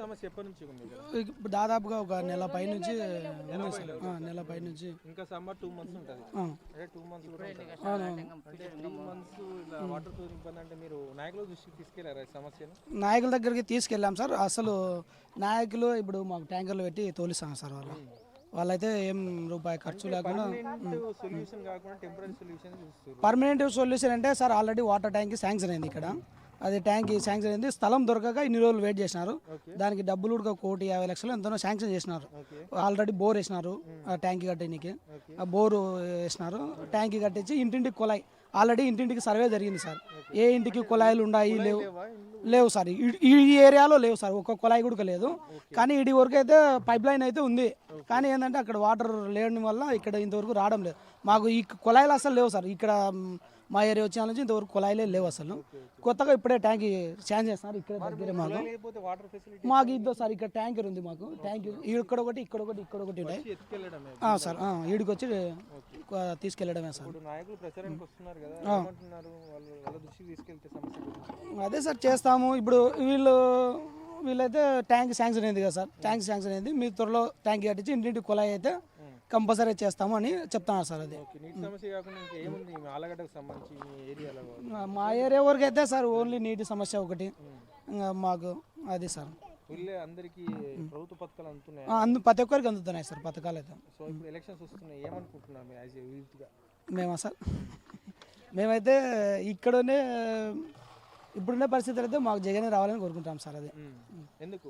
సమస్య ఎప్పటి నుంచి ఉంది? మీకు? ఇప్పుడు దాదాపుగా ఒక నెల పై నుంచి నెల పై నుంచి ఇంకా సమ్మర్ టూ మంత్స్ ఉంటుంది. అంటే టూ మంత్స్ కూడా త్రీ మంత్స్ వాటర్తో ఇబ్బంది అంటే మీరు నాయకుల దృష్టికి తీసుకెళ్ళారా సమస్యను? నాయకుల దగ్గరికి తీసుకెళ్ళాం సార్. అసలు నాయకులు ఇప్పుడు మాకు ట్యాంకర్లు పెట్టి తోలిస్తాం సార్ వాళ్ళు. వాళ్ళైతే ఏం రూపాయి ఖర్చు లేకుండా పర్మనెంట్ సొల్యూషన్ అంటే sir already water tank sanction అయింది ఇక్కడ. అది ట్యాంక్ శాంక్షన్ అయింది. స్థలం దొరకక ఇన్ని రోజులు వెయిట్ చేసినారు. దానికి డబ్బులు కూడా కోటి యాభై లక్షలు ఎంతనో శాంక్షన్ చేసినారు. ఆల్రెడీ బోర్ వేసినారు ఆ ట్యాంక్ కట్టడానికి ఆ బోరు వేసినారు. ట్యాంక్ కట్టించి ఇంటింటికి కుళాయి. ఆల్రెడీ ఇంటింటికి సర్వే జరిగింది సార్. ఏ ఇంటికి కుళాయిలు ఉన్నాయి లేవు? లేవా సార్. ఈ- ఏరియాలో లేవు సార్. ఒక్క కుళాయి కూడా లేదు. కానీ ఇడి వరకు అయితే పైప్ లైన్ అయితే ఉంది. కానీ ఏంటంటే అక్కడ వాటర్ లేని వల్ల ఇక్కడ ఇంతవరకు రావడం లేదు. మాకు ఈ కుళాయిలు అసలు లేవు సార్. ఇక్కడ మ్, ఏరియా వచ్చిన నుంచి ఇంతవరకు కుళాయిలే లేవు అసలు కొత్తగా ఇప్పుడే ట్యాంక్ ఛాన్స్ చేస్తున్నారు. ఇక్కడ దగ్గరే మాకు. మాకు ఇద్దో సార్. ఇక్కడ ట్యాంకర్ ఉంది మాకు. ట్యాంక్ ఇక్కడ ఒకటి ఇక్కడ ఒకటి ఇక్కడ ఒకటి సార్. ఈడికి వచ్చి తీసుకెళ్ళడమే సార్. అదే సార్ చేస్తాము. ఇప్పుడు వీళ్ళు వీళ్ళైతే ట్యాంక్ శాంక్షన్ అయింది కదా సార్. ట్యాంక్ శాంక్షన్ అయింది. మీ త్వరలో ట్యాంక్ కట్టించి ఇంటింటి కుళాయి అయితే కంపల్సరీ చేస్తాము అని చెప్తున్నారు సార్ అది. మీ ఏరియా వరకు అయితే సార్ ఓన్లీ నీటి సమస్య ఒకటి. మాకు అది సార్. ఊళ్ళే అందరికీ ప్రభుత్వ పథకాలు అందుతున్నాయి? ఆ, అందు ప్రతి ఒక్కరికి అందుతున్నాయి సార్ పథకాలు అయితే. సో ఇప్పుడు ఎలక్షన్స్ వస్తున్నాయి. ఏమనుకుంటున్నారు మీరు యాజ్ ఏ యూత్గా? మేమా సార్? మేమైతే ఇక్కడనే ఇప్పుడున్న పరిస్థితులు అయితే మాకు జగనే రావాలని కోరుకుంటాం సార్ అది. ఎందుకు?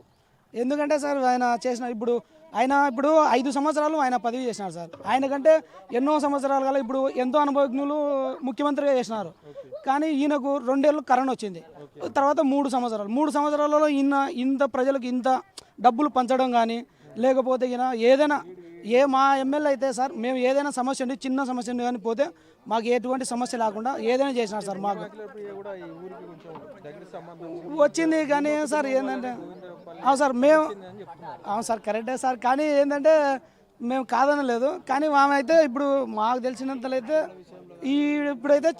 ఎందుకంటే సార్ ఆయన చేసిన ఇప్పుడు ఆయన ఇప్పుడు ఐదు సంవత్సరాలు ఆయన పదవి చేసినారు సార్. ఆయన కంటే ఎన్నో సంవత్సరాలు గల ఇప్పుడు ఎంతో అనుభవజ్ఞులు ముఖ్యమంత్రిగా చేసినారు. కానీ ఈయనకు రెండేళ్ళు కరోనా వచ్చింది. తర్వాత మూడు సంవత్సరాలు. మూడు సంవత్సరాలలో ఈయన ఇంత ప్రజలకు ఇంత డబ్బులు పంచడం కానీ లేకపోతే ఈయన ఏదైనా ఏ మా ఎమ్మెల్యే అయితే సార్ మేము ఏదైనా సమస్య ఉండి చిన్న సమస్య ఉండి కానీ పోతే మాకు ఎటువంటి సమస్య లేకుండా ఏదైనా చేసినారు సార్ మాకు. వచ్చింది కానీ సార్ ఏంటంటే అవును సార్ మేము అవును సార్ కరెక్టే సార్. కానీ ఏంటంటే మేము కాదనలేదు. కానీ ఆమె అయితే ఇప్పుడు మాకు తెలిసినంతలైతే ఈ ఇప్పుడైతే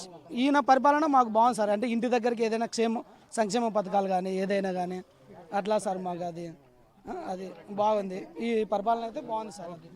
ఈయన పరిపాలన మాకు బాగుంది సార్. అంటే ఇంటి దగ్గరికి ఏదైనా క్షేమ సంక్షేమ పథకాలు కానీ ఏదైనా కానీ అట్లా సార్ మాకు అది. అది బాగుంది. ఈ పరిపాలన అయితే బాగుంది సార్. అది